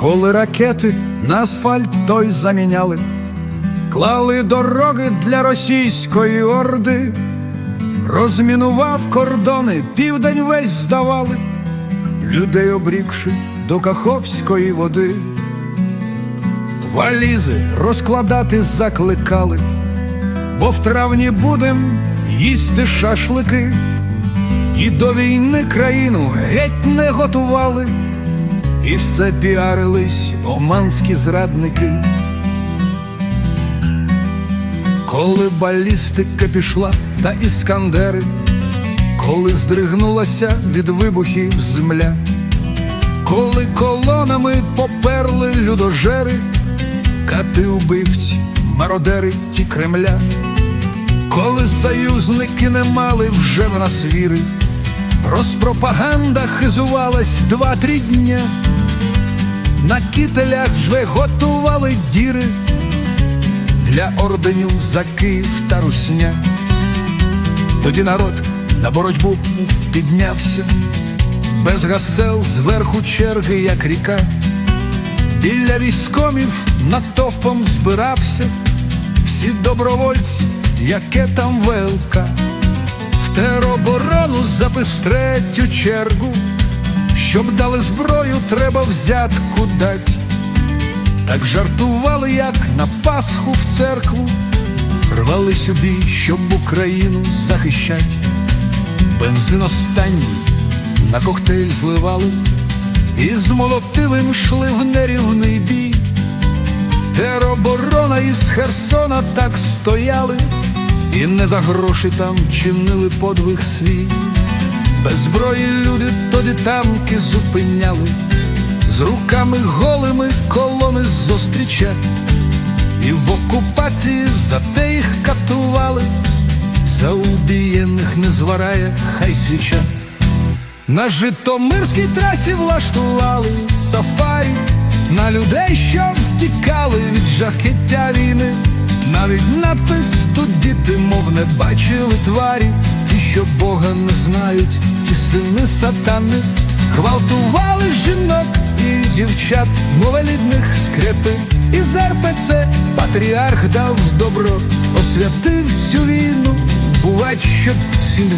Коли ракети на асфальт той заміняли, клали дороги для російської орди, розмінував кордони, південь весь здавали, людей обрікши до Каховської води, валізи розкладати закликали, бо в травні будем їсти шашлики, і до війни країну геть не готували. І все піарились оманські зрадники. Коли балістика пішла та іскандери, коли здригнулася від вибухів земля, коли колонами поперли людожери, кати убивці, мародери ті Кремля, коли союзники не мали вже в нас віри. Розпропаганда хизувалась два-три дня, на кителях вже готували діри. Для орденів за Київ та Русня. Тоді народ на боротьбу піднявся, без гасел зверху черги, як ріка, біля військомів натовпом збирався, всі добровольці, яке там велка. Тероборону запис в третю чергу, щоб дали зброю, треба взятку дать. Так жартували, як на Пасху в церкву, рвались у бій, щоб Україну захищать. Бензин останній на коктейль зливали, і з молотивим йшли в нерівний бій. Тероборона із Херсона так стояли. І не за гроші там чинили подвиг свій, без зброї люди тоді тамки зупиняли, з руками голими колони зустрічать, і в окупації за те їх катували, за убієних не зварає хай свіча. На Житомирській трасі влаштували сафарі. На людей, що втікали від жахіття війни. Навіть надпис тут діти, мов не бачили тварі, ті, що Бога не знають, ті сини сатани, гвалтували жінок і дівчат, мовелідних скрепи, і з РПЦ патріарх дав добро, освятив цю війну, бувать, щоб сім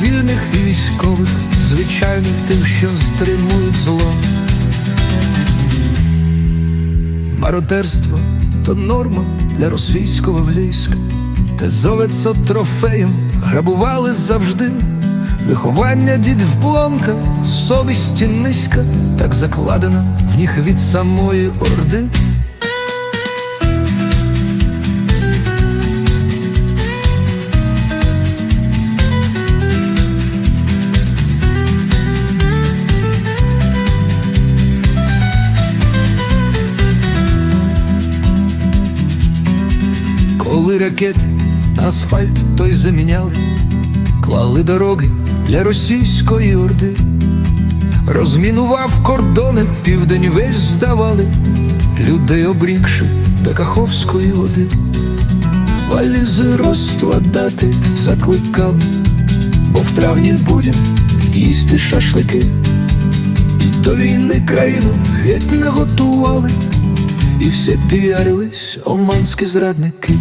і військових, звичайно, тим, що стримують зло. Мародерство то норма для російського війська, те зоветься трофеєм, грабували завжди. Виховання дід в блонка, совісті низька, так закладена в них від самої орди. Коли ракети асфальт той заміняли, клали дороги для російської орди, розмінував кордони, південь весь здавали, людей обрікши до Каховської води, валізи розкладати закликали, бо в травні будем їсти шашлики, і до війни країну геть не готували. І всі піарились оманські зрадники.